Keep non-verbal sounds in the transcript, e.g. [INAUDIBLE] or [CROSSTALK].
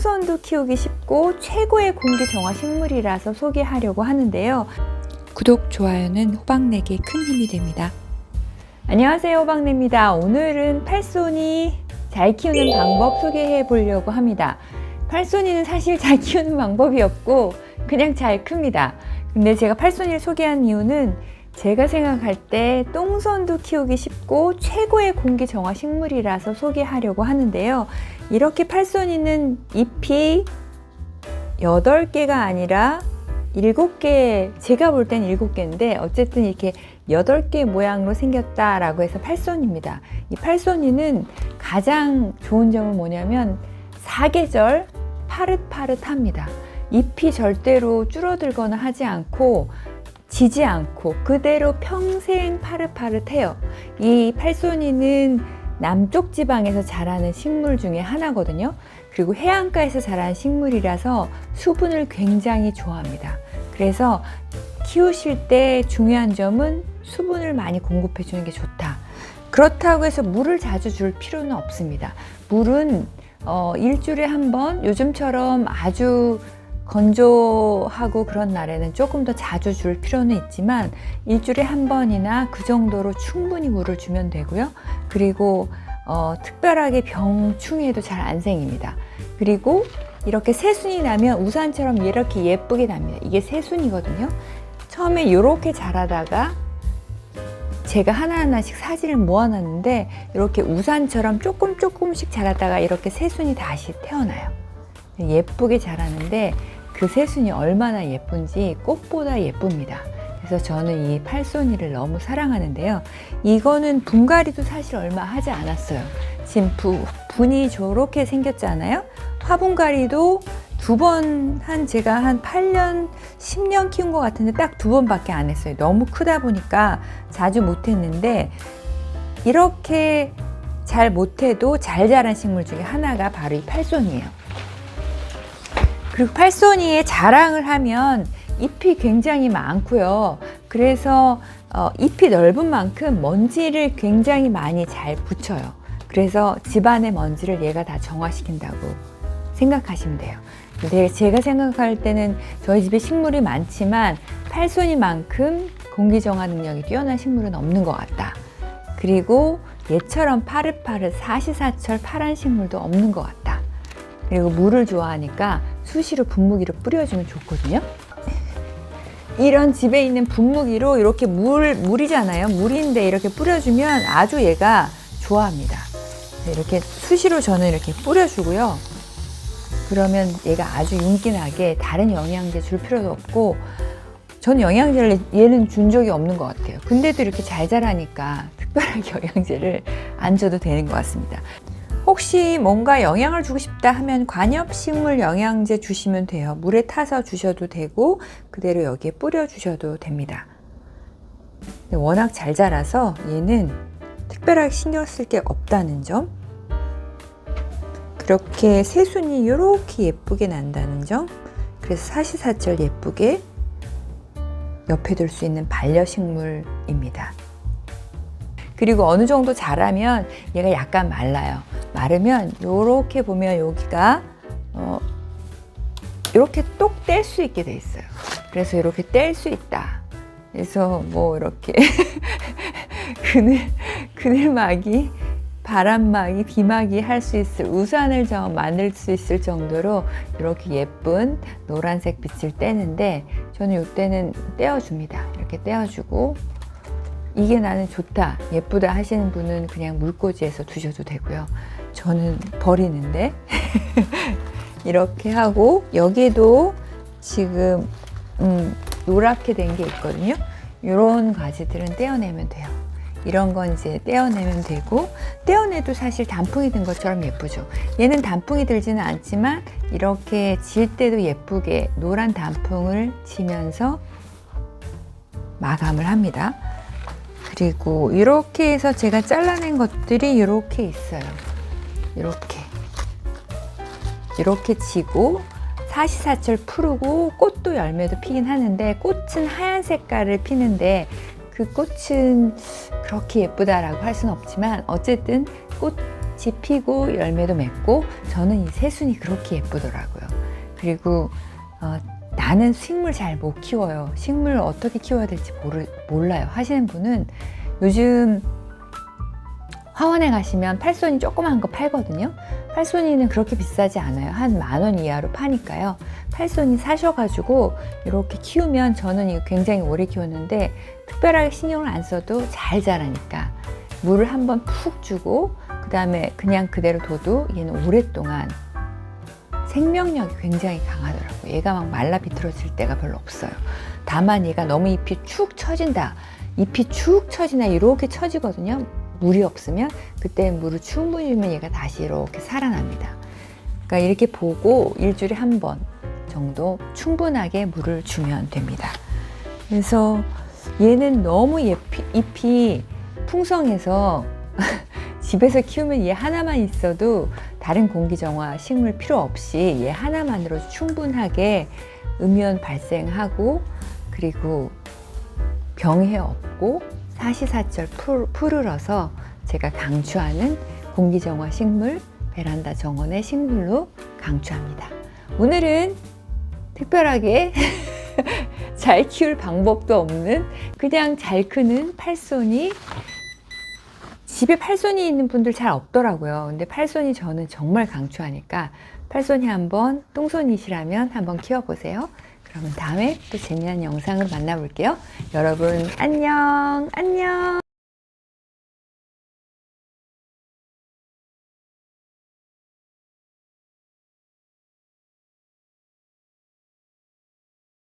똥선도 키우기 쉽고 최고의 공기 정화 식물이라서 소개하려고 하는데요. 구독, 좋아요는 호박내기 큰 힘이 됩니다. 안녕하세요 호박내입니다. 오늘은 팔손이 잘 키우는 방법 소개해 보려고 합니다. 팔손이는 사실 잘 키우는 방법이 없고 그냥 잘 큽니다. 근데 제가 팔손이를 소개한 이유는 제가 생각할 때 똥선도 키우기 쉽고 최고의 공기 정화 식물이라서 소개하려고 하는데요. 이렇게 팔손이는 잎이 8개가 아니라 7개, 제가 볼 땐 7개인데 어쨌든 이렇게 8개 모양으로 생겼다라고 해서 팔손입니다. 이 팔손이는 가장 좋은 점은 뭐냐면 사계절 파릇파릇합니다. 잎이 절대로 줄어들거나 하지 않고 지지 않고 그대로 평생 파릇파릇해요. 이 팔손이는 남쪽 지방에서 자라는 식물 중에 하나거든요. 그리고 해안가에서 자라는 식물이라서 수분을 굉장히 좋아합니다. 그래서 키우실 때 중요한 점은 수분을 많이 공급해 주는 게 좋다. 그렇다고 해서 물을 자주 줄 필요는 없습니다. 물은 어, 일주일에 한 번, 요즘처럼 아주 건조하고 그런 날에는 조금 더 자주 줄 필요는 있지만 일주일에 한 번이나 그 정도로 충분히 물을 주면 되고요. 그리고 어, 특별하게 병충해도 잘 안 생깁니다. 그리고 이렇게 새순이 나면 우산처럼 이렇게 예쁘게 납니다. 이게 새순이거든요. 처음에 이렇게 자라다가 제가 하나하나씩 사진을 모아놨는데 이렇게 우산처럼 조금 조금씩 자라다가 이렇게 새순이 다시 태어나요. 예쁘게 자라는데 그 새순이 얼마나 예쁜지 꽃보다 예쁩니다. 그래서 저는 이 팔손이를 너무 사랑하는데요. 이거는 분갈이도 사실 얼마 하지 않았어요. 지금 부, 분이 저렇게 생겼잖아요. 화분갈이도 두 번 한 제가 한 8년, 10년 키운 것 같은데 딱 두 번밖에 안 했어요. 너무 크다 보니까 자주 못 했는데 이렇게 잘 못해도 잘 자란 식물 중에 하나가 바로 이 팔손이에요. 그리고 팔손이의 자랑을 하면 잎이 굉장히 많고요. 그래서 어, 잎이 넓은 만큼 먼지를 굉장히 많이 잘 붙여요. 그래서 집안의 먼지를 얘가 다 정화시킨다고 생각하시면 돼요. 근데 제가 생각할 때는 저희 집에 식물이 많지만 팔손이만큼 공기 정화 능력이 뛰어난 식물은 없는 것 같다. 그리고 얘처럼 파릇파릇 사시사철 파란 식물도 없는 것 같다. 그리고 물을 좋아하니까 수시로 분무기를 뿌려주면 좋거든요. 이런 집에 있는 분무기로 이렇게 물, 물이잖아요. 물인데 이렇게 뿌려주면 아주 얘가 좋아합니다. 네, 이렇게 수시로 저는 이렇게 뿌려주고요. 그러면 얘가 아주 윤기나게 다른 영양제 줄 필요도 없고 저는 영양제를 얘는 준 적이 없는 것 같아요. 근데도 이렇게 잘 자라니까 특별하게 [LAUGHS] 영양제를 안 줘도 되는 것 같습니다. 혹시 뭔가 영양을 주고 싶다 하면 관엽식물 영양제 주시면 돼요. 물에 타서 주셔도 되고 그대로 여기에 뿌려 주셔도 됩니다. 워낙 잘 자라서 얘는 특별하게 신경 쓸 게 없다는 점. 그렇게 새순이 이렇게 예쁘게 난다는 점. 그래서 사시사철 예쁘게 옆에 둘 수 있는 반려식물입니다. 그리고 어느 정도 자라면 얘가 약간 말라요. 마르면 이렇게 보면 여기가 어, 이렇게 똑 뗄 수 있게 돼 있어요. 그래서 이렇게 뗄 수 있다. 그래서 뭐 이렇게 [LAUGHS] 그늘 그늘막이 바람막이 비막이 할 수 있을 우산을 정 만들 수 있을 정도로 이렇게 예쁜 노란색 빛을 떼는데 저는 이때는 떼어줍니다. 이렇게 떼어주고 이게 나는 좋다, 예쁘다 하시는 분은 그냥 물꽂이에서 두셔도 되고요. 저는 버리는데 [LAUGHS] 이렇게 하고 여기도 지금 음, 노랗게 된 게 있거든요. 이런 가지들은 떼어내면 돼요. 이런 건 이제 떼어내면 되고 떼어내도 사실 단풍이 든 것처럼 예쁘죠. 얘는 단풍이 들지는 않지만 이렇게 질 때도 예쁘게 노란 단풍을 지면서 마감을 합니다. 그리고 이렇게 해서 제가 잘라낸 것들이 이렇게 있어요. 이렇게 이렇게 지고 사시사철 푸르고 꽃도 열매도 피긴 하는데 꽃은 하얀 색깔을 피는데 그 꽃은 그렇게 예쁘다라고 할 수는 없지만 어쨌든 꽃 꽃이 피고 열매도 맺고 저는 이 새순이 그렇게 예쁘더라고요. 그리고 어, 나는 식물 잘 못 키워요. 식물 어떻게 키워야 될지 모르, 몰라요. 하시는 분은 요즘 화원에 가시면 팔손이 조그만 거 팔거든요. 팔손이는 그렇게 비싸지 않아요. 한 만 원 이하로 파니까요. 팔손이 사셔가지고 이렇게 키우면 저는 이거 굉장히 오래 키웠는데 특별하게 신경을 안 써도 잘 자라니까 물을 한번 푹 주고 그 다음에 그냥 그대로 둬도 얘는 오랫동안 생명력이 굉장히 강하더라고요. 얘가 막 말라 비틀어질 때가 별로 없어요. 다만 얘가 너무 잎이 축 처진다. 잎이 축 처지나 이렇게 처지거든요. 물이 없으면 그때 물을 충분히 주면 얘가 다시 이렇게 살아납니다. 그러니까 이렇게 보고 일주일에 한 번 정도 충분하게 물을 주면 됩니다. 그래서 얘는 너무 잎이, 잎이 풍성해서 [LAUGHS] 집에서 키우면 얘 하나만 있어도 다른 공기정화 식물 필요 없이 얘 하나만으로 충분하게 음이온 발생하고 그리고 병해 없고 사시사철 푸- 푸르러서 제가 강추하는 공기정화 식물 베란다 정원의 식물로 강추합니다. 오늘은 특별하게 [LAUGHS] 잘 키울 방법도 없는 그냥 잘 크는 팔손이 집에 팔손이 있는 분들 잘 없더라고요. 근데 팔손이 저는 정말 강추하니까 팔손이 한번 똥손이시라면 한번 키워보세요. 그러면 다음에 또 재미난 영상을 만나볼게요. 여러분 안녕 안녕